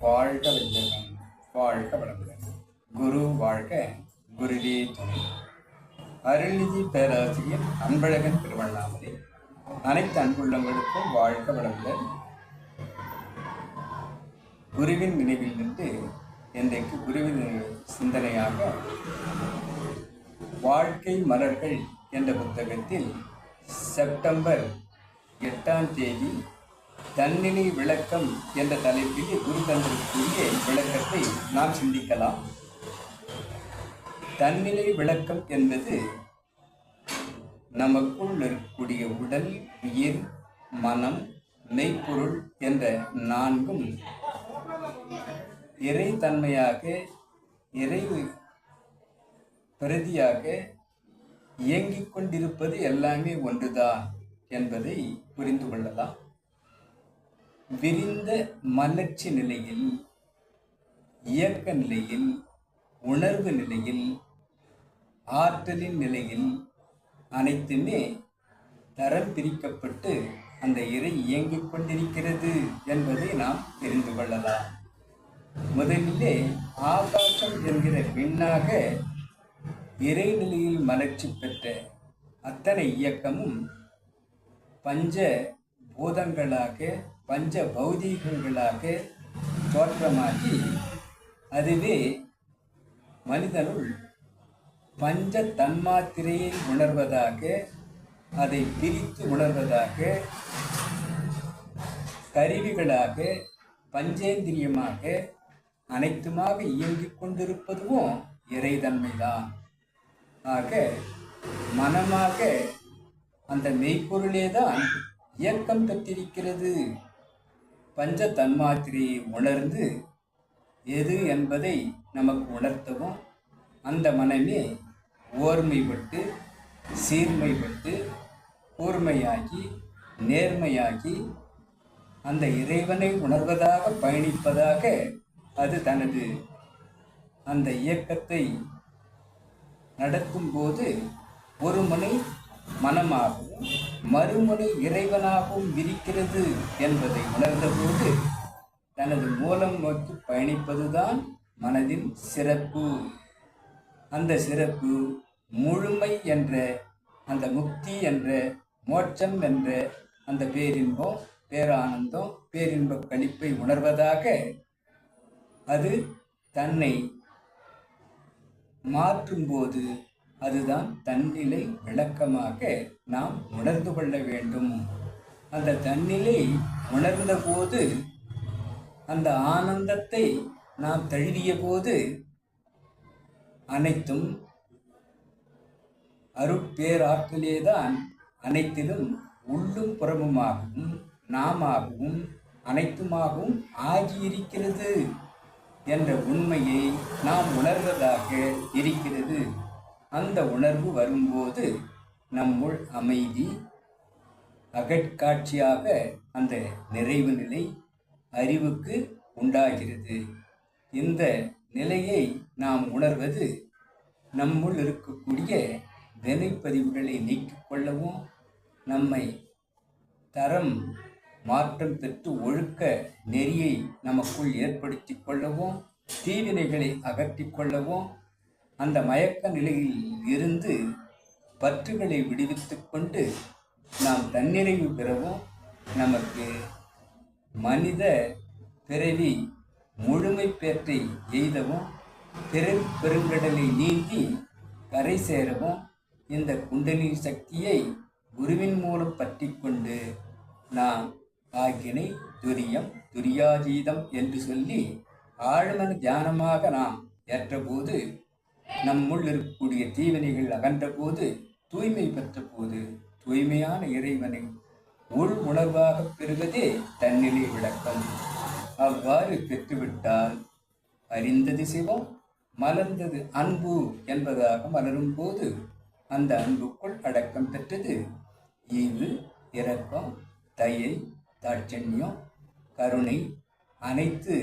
வாழ்க வெள்ளகம் வாழ்க வாழ்க வளமுடன். குரு வாழ்க குருவே துணை. அருள்நிதி பேராசிரியர் அன்பழகன் திருவண்ணாமலை. அனைத்து அன்புள்ளங்களுக்கும் வாழ்க வளமுடன். குருவின் நினைவில் நின்று இன்றைக்கு குருவின் சிந்தனையாக வாழ்க்கை மலர்கள் என்ற புத்தகத்தில் செப்டம்பர் எட்டாம் தேதி தன்னிலை விளக்கம் என்ற தலைப்பில் குரு தந்திரக்கூடிய விளக்கத்தை நாம் சிந்திக்கலாம். தன்னிலை விளக்கம் என்பது நமக்குள் இருக்கக்கூடிய உடல் உயிர் மனம் மெய்ப்பொருள் என்ற நான்கும் இறைத்தன்மையாக இறை பிரதியாக இயங்கிக் கொண்டிருப்பது எல்லாமே ஒன்றுதான் என்பதை புரிந்து கொள்ளலாம். விரிந்த மலர்ச்சி நிலையில் இயக்க நிலையில் உணர்வு நிலையில் ஆற்றலின் நிலையில் அனைத்துமே தரம் பிரிக்கப்பட்டு அந்த இறை இயங்கிக் கொண்டிருக்கிறது என்பதை நாம் தெரிந்து கொள்ளலாம். முதலிலே ஆகாசம் என்கிற பெண்ணாக இறைநிலையில் மலர்ச்சி பெற்ற அத்தனை இயக்கமும் பஞ்ச பூதங்களாக பஞ்ச பௌதீகங்களாக தோற்றமாகி அதுவே மனிதனுள் பஞ்ச தன்மாத்திரையை உணர்வதாக அதை பிரித்து உணர்வதாக கருவிகளாக பஞ்சேந்திரியமாக அனைத்துமாக இயங்கிக் கொண்டிருப்பதும் இறைதன்மைதான். ஆக மனமாக அந்த மெய்ப்பொருளே தான் இயக்கம் பெற்றிருக்கிறது. பஞ்ச தன்மாத்திரையை உணர்ந்து எது என்பதை நமக்கு உணர்த்தவும் அந்த மனமே ஓர்மைப்பட்டு சீர்மைப்பட்டு கூர்மையாகி நேர்மையாகி அந்த இறைவனை உணர்வதாக பயணிப்பதாக அது தனது அந்த இயக்கத்தை நடத்தும்போது ஒரு முனை மனமாகவும் மறுமுனை இறைவனாகவும் இருக்கிறது என்பதை உணர்ந்தபோது தனது மூலம் நோக்கி பயணிப்பதுதான் மனதின் சிறப்பு. அந்த சிறப்பு முழுமை என்ற அந்த முக்தி என்ற மோட்சம் என்ற அந்த பேரின்பம் பேரானந்தம் பேரின்ப கழிப்பை உணர்வதாக அது தன்னை மாற்றும்போது அதுதான் தன்னிலை விளக்கமாக நாம் உணர்ந்து கொள்ள வேண்டும். அந்த தன்னிலை உணர்ந்த போது அந்த ஆனந்தத்தை நாம் தழுவிய போது அனைத்தும் அருட்பேராற்றலேதான் அனைத்திலும் உள்ளும் புறமுமாகவும் நாமாகவும் அனைத்துமாகவும் ஆகியிருக்கிறது என்ற உண்மையை நாம் உணர்வதாக இருக்கிறது. அந்த உணர்வு வரும்போது நம்முள் அமைதி அகட்காட்சியாக அந்த நிறைவு நிலை அறிவுக்கு உண்டாகிறது. இந்த நிலையை நாம் உணர்வது நம்முள் இருக்கக்கூடிய வினைப்பதிவுகளை நீக்கிக் கொள்ளவும் நம்மை தரம் மாற்றம் பெற்று ஒழுக்க நெறியை நமக்குள் ஏற்படுத்தி கொள்ளவும் தீவினைகளை அகற்றிக் கொள்ளவும் அந்த மயக்க நிலையில் இருந்து பற்றுகளை விடுவித்துக் கொண்டு நாம் தன்னிறைவு பெறவும் நமக்கு மனித பிறவி முழுமை பேற்றை எய்தவும் பிறவி பெருங்கடலை நீந்தி கரை சேரவும் இந்த குண்டலின் சக்தியை குருவின் மூலம் பற்றி கொண்டு நாம் ஆக்கினை துரியம் துரியாதீதம் என்று சொல்லி ஆழ்மன தியானமாக நாம் ஏற்றபோது நம்முள் இருக்கக்கூடிய தீவினைகள் அகன்றபோது தூய்மை பெற்ற போது தூய்மையான இறைவனை உள் உணர்வாக பெறுவதே தன்னிலை விளக்கம். அவ்வாறு பெற்றுவிட்டால் அறிந்தது சிவம் மலர்ந்தது அன்பு என்பதாக மலரும் போது அந்த அன்புக்குள் அடக்கம் பெற்றது. ஈவு இரக்கம் தயை தாட்சண்யம் கருணை அனைத்து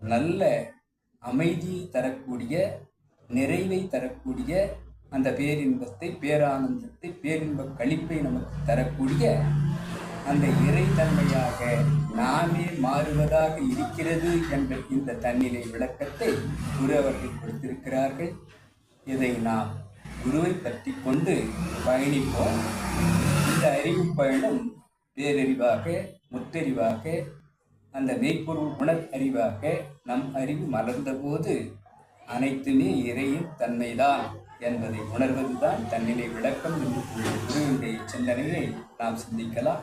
நல்ல அமைதியை தரக்கூடிய நிறைவை தரக்கூடிய அந்த பேரின்பத்தை பேரானந்தத்தை பேரின்ப கழிப்பை நமக்கு தரக்கூடிய அந்த இறைத்தன்மையாக நாமே மாறுவதாக இருக்கிறது என்ற இந்த தன்னிலை விளக்கத்தை குரு அவர்கள் கொடுத்திருக்கிறார்கள். இதை நாம் குருவை பற்றி கொண்டு பயணிப்போம். இந்த அறிவு பயணம் பேரறிவாக முத்தறிவாக அந்த மெய்ப்பொருள் உணர் அறிவாக நம் அறிவு மலர்ந்தபோது அனைத்துமே இறையின் தன்மைதான் என்பதை உணர்வதுதான் தன்னிலை விளக்கம் என்று குருவினுடைய சிந்தனையை நாம் சிந்திக்கலாம்.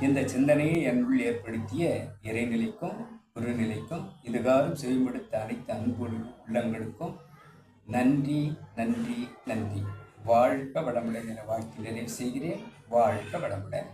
இந்த சிந்தனையை என்னுள் ஏற்படுத்திய இறைநிலைக்கும் குருநிலைக்கும் இதுகாரும் செயல்படுத்த அனைத்து அன்பு உள்ளங்களுக்கும் நன்றி நன்றி நன்றி. வாழ்க வளமுடன் என வாழ்த்தி நிறைவு செய்கிறேன். வாழ்க வளமுடன்.